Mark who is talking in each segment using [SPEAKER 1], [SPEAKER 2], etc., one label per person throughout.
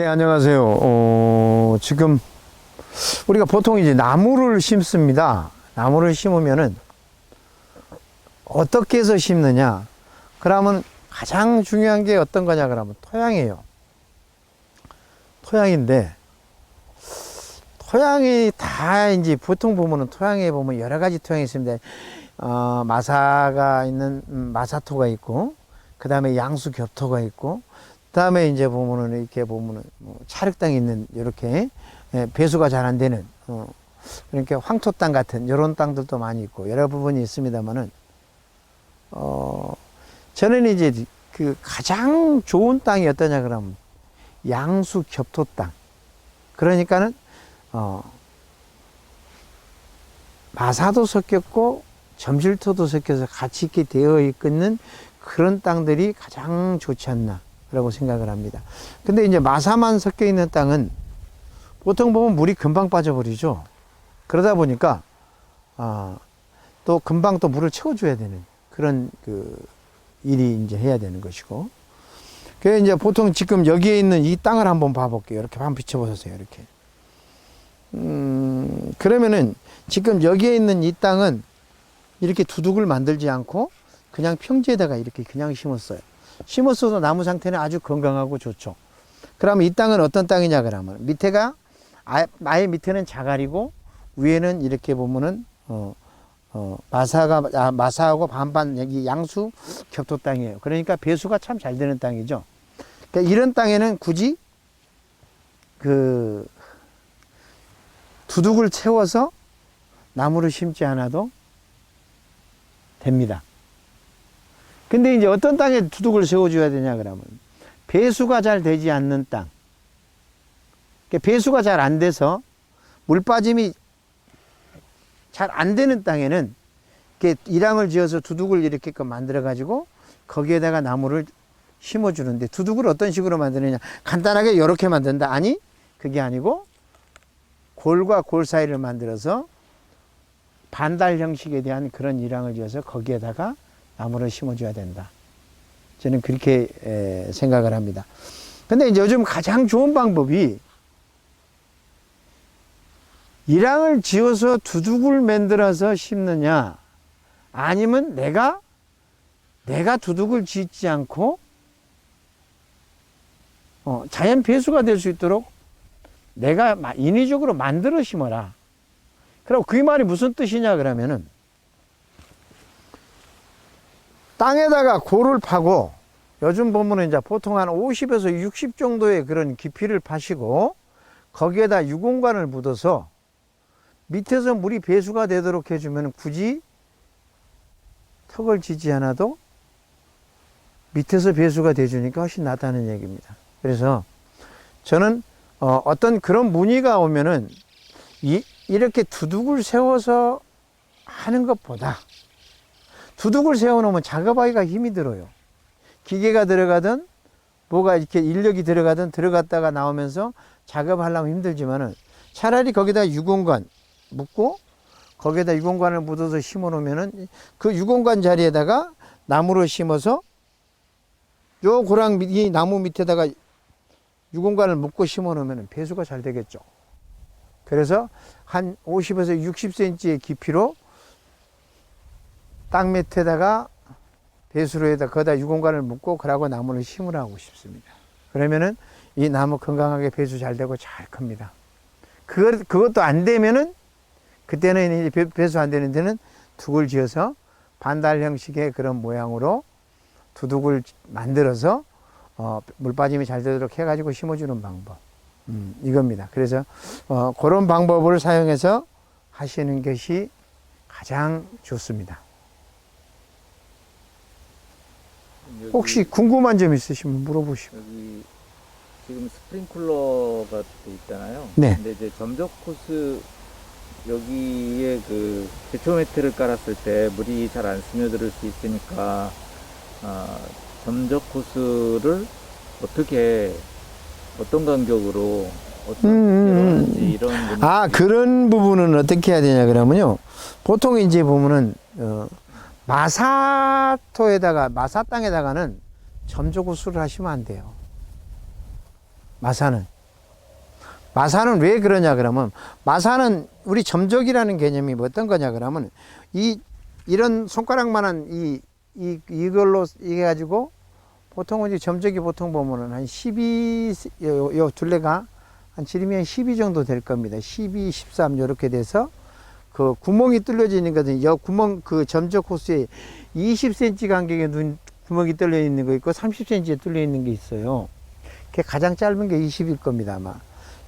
[SPEAKER 1] 네, 안녕하세요. 어, 지금 우리가 보통 이제 나무를 심습니다. 나무를 심으면은 어떻게 해서 심느냐? 그러면 가장 중요한 게 어떤 거냐? 그러면 토양이에요. 토양인데 토양이 다 이제 보통 보면은 토양에 보면 여러 가지 토양이 있습니다. 어, 마사가 있는 음, 마사토가 있고 그 다음에 양수 겹토가 있고 그 다음에 이제 보면은 이렇게 보면은 뭐 찰흙땅이 있는 이렇게 예, 배수가 잘 안 되는 어, 그러니까 황토 땅 같은 이런 땅들도 많이 있고 여러 부분이 있습니다만은 어 저는 이제 그 가장 좋은 땅이 어떠냐 그러면 양수 겹토 땅. 그러니까는 어 마사도 섞였고 점질토도 섞여서 같이 있게 되어 있는 그런 땅들이 가장 좋지 않나 라고 생각을 합니다. 근데 이제 마사만 섞여 있는 땅은 보통 보면 물이 금방 빠져버리죠. 그러다 보니까, 아, 또 금방 또 물을 채워줘야 되는 그런 그 일이 이제 해야 되는 것이고. 그 이제 보통 지금 여기에 있는 이 땅을 한번 봐볼게요. 이렇게 한번 비춰보세요. 이렇게. 음, 그러면은 지금 여기에 있는 이 땅은 이렇게 두둑을 만들지 않고 그냥 평지에다가 이렇게 그냥 심었어요. 심었어도 나무 상태는 아주 건강하고 좋죠. 그러면 이 땅은 어떤 땅이냐 그러면 밑에가 아- 아예 밑에는 자갈이고 위에는 이렇게 보면은 어, 어, 마사가 아, 마사하고 반반 여기 양수 격토 땅이에요. 그러니까 배수가 참 잘 되는 땅이죠. 그러니까 이런 땅에는 굳이 그 두둑을 채워서 나무를 심지 않아도 됩니다. 근데 이제 어떤 땅에 두둑을 세워줘야 되냐 그러면 배수가 잘 되지 않는 땅. 그러니까 배수가 잘 안 돼서 물 빠짐이 잘 안 되는 땅에는 이렇게 일항을 지어서 두둑을 이렇게 만들어 가지고 거기에다가 나무를 심어 주는데 두둑을 어떤 식으로 만드느냐 간단하게 이렇게 만든다 아니 그게 아니고 골과 골 사이를 만들어서 반달 형식에 대한 그런 일항을 지어서 거기에다가 나무를 심어줘야 된다. 저는 그렇게 에, 생각을 합니다. 근데 이제 요즘 가장 좋은 방법이 일항을 지어서 두둑을 만들어서 심느냐, 아니면 내가 내가 두둑을 짓지 않고 어, 자연 배수가 될 수 있도록 내가 마- 인위적으로 만들어 심어라. 그럼 그 말이 무슨 뜻이냐 그러면은 땅에다가 골을 파고 요즘 보면은 이제 보통 한 50에서 60 정도의 그런 깊이를 파시고 거기에다 유공관을 묻어서 밑에서 물이 배수가 되도록 해주면 굳이 턱을 지지 않아도 밑에서 배수가 돼주니까 훨씬 낫다는 얘기입니다. 그래서 저는 어, 어떤 그런 문의가 오면은 이, 이렇게 두둑을 세워서 하는 것보다 두둑을 세워놓으면 작업하기가 힘이 들어요. 기계가 들어가든 뭐가 이렇게 인력이 들어가든 들어갔다가 나오면서 작업하려면 힘들지만은 차라리 거기다 유공관 묻고 거기에다 유공관을 묻어서 심어 놓으면은 그 유공관 자리에다가 나무를 심어서 요 고랑 밑- 이 나무 밑에다가 유공관을 묶고 심어 놓으면 배수가 잘 되겠죠. 그래서 한 50에서 60cm의 깊이로 땅 밑에다가 배수로에다 거기다 유공관을 묶고 그러고 나무를 심으라고 싶습니다. 그러면은 이 나무 건강하게 배수 잘 되고 잘 큽니다. 그것, 그것도 안 되면은 그때는 이제 배- 배수 안 되는 데는 둑을 지어서 반달 형식의 그런 모양으로 두둑을 만들어서 어, 물 빠짐이 잘 되도록 해가지고 심어주는 방법. 음, 이겁니다. 그래서 어, 그런 방법을 사용해서 하시는 것이 가장 좋습니다.
[SPEAKER 2] 여기,
[SPEAKER 1] 혹시 궁금한 점 있으시면 물어보시고.
[SPEAKER 2] 여기 지금 스프링클러가 돼 있잖아요.
[SPEAKER 1] 네.
[SPEAKER 2] 근데 이제 점적 코스 여기에 그 대초 매트를 깔았을 때 물이 잘 안 스며들 수 있으니까 아, 점적 코스를 어떻게 어떤 간격으로 어떤
[SPEAKER 1] 음, 음, 음.
[SPEAKER 2] 이런
[SPEAKER 1] 아, 그런 부분은 어떻게 해야 되냐 그러면요. 보통 이제 보면은, 어, 마사토에다가, 마사 땅에다가는 점조구수를 하시면 안 돼요. 마사는. 마사는 왜 그러냐 그러면 마사는 우리 점적이라는 개념이 뭐 어떤 거냐 그러면 이 이런 손가락만한 이, 이 이걸로 이게 가지고 보통은 이제 점적이 보통 보면은 한 12, 요, 요 둘레가 한 지름이 한 12 정도 될 겁니다. 12, 13 요렇게 돼서 그 구멍이 거든. 요 구멍 그 점적 호수에 20cm 간격의 눈 구멍이 뚫려 있는 거 있고 30cm에 뚫려 있는 게 있어요. 그게 가장 짧은 게 20일 겁니다, 아마.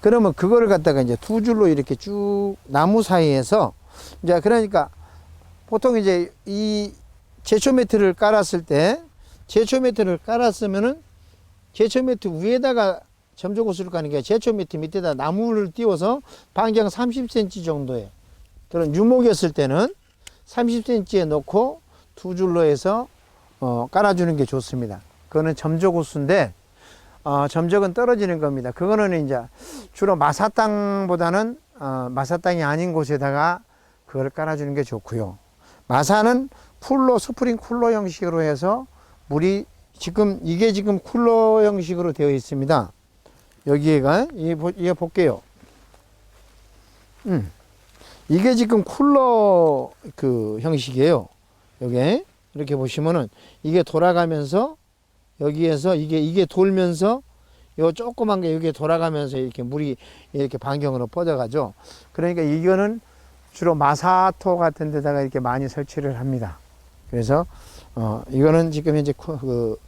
[SPEAKER 1] 그러면 그거를 갖다가 이제 두 줄로 이렇게 쭉 나무 사이에서 이제 그러니까 보통 이제 이 제초 매트를 깔았을 때 제초 매트를 깔았으면은 제초 매트 위에다가 점적 호수를 까는 게 제초 매트 밑에다 나무를 띄워서 반경 30cm 정도의 그런 유목이었을 때는 30cm에 놓고 두 줄로 해서 어, 깔아주는 게 좋습니다. 그거는 점적 호수인데 어, 점적은 떨어지는 겁니다. 그거는 이제 주로 마사 땅보다는 어, 마사 땅이 아닌 곳에다가 그걸 깔아주는 게 좋고요. 마사는 쿨러 스프링 쿨러 형식으로 해서 물이 지금 이게 지금 쿨러 형식으로 되어 있습니다. 여기에가 이게 볼게요. 음. 이게 지금 쿨러 그 형식이에요. 여기 이렇게 보시면은 이게 돌아가면서 여기에서 이게 이게 돌면서 요 조그만 게 여기에 돌아가면서 이렇게 물이 이렇게 반경으로 뻗어가죠. 그러니까 이거는 주로 마사토 같은 데다가 이렇게 많이 설치를 합니다. 그래서 어 이거는 지금 현재 쿠- 그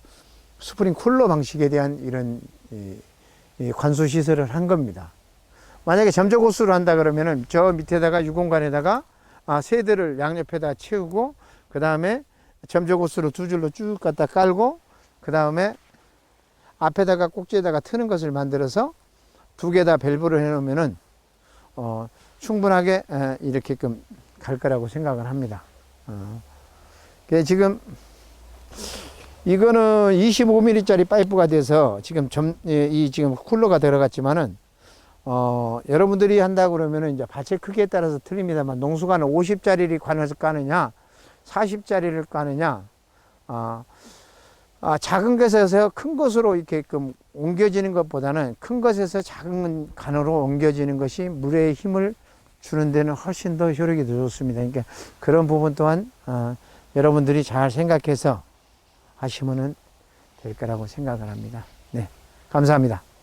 [SPEAKER 1] 스프링 쿨러 방식에 대한 이런 이, 이 관수 시설을 한 겁니다. 만약에 점적 호수를 한다 그러면은 저 밑에다가 유공간에다가 아, 세대를 양옆에다 채우고 그 다음에 점적 호수를 두 줄로 쭉 갖다 깔고 그 다음에 앞에다가 꼭지에다가 트는 것을 만들어서 두 개 다 밸브를 해놓으면은 어, 충분하게 에, 이렇게끔 갈 거라고 생각을 합니다. 어. 그게 지금 이거는 25mm짜리 파이프가 돼서 지금 점, 예, 이 지금 쿨러가 들어갔지만은 어, 여러분들이 한다 그러면은 이제 밭의 크기에 따라서 틀립니다만 농수관을 50짜리를 관해서 까느냐 40짜리를 까느냐 아, 아, 작은 것에서 큰 것으로 이렇게끔 옮겨지는 것보다는 큰 것에서 작은 간으로 옮겨지는 것이 물의 힘을 주는 데는 훨씬 더 효력이 더 좋습니다. 그러니까 그런 부분 또한 어, 여러분들이 잘 생각해서 하시면은 될 거라고 생각을 합니다. 네, 감사합니다.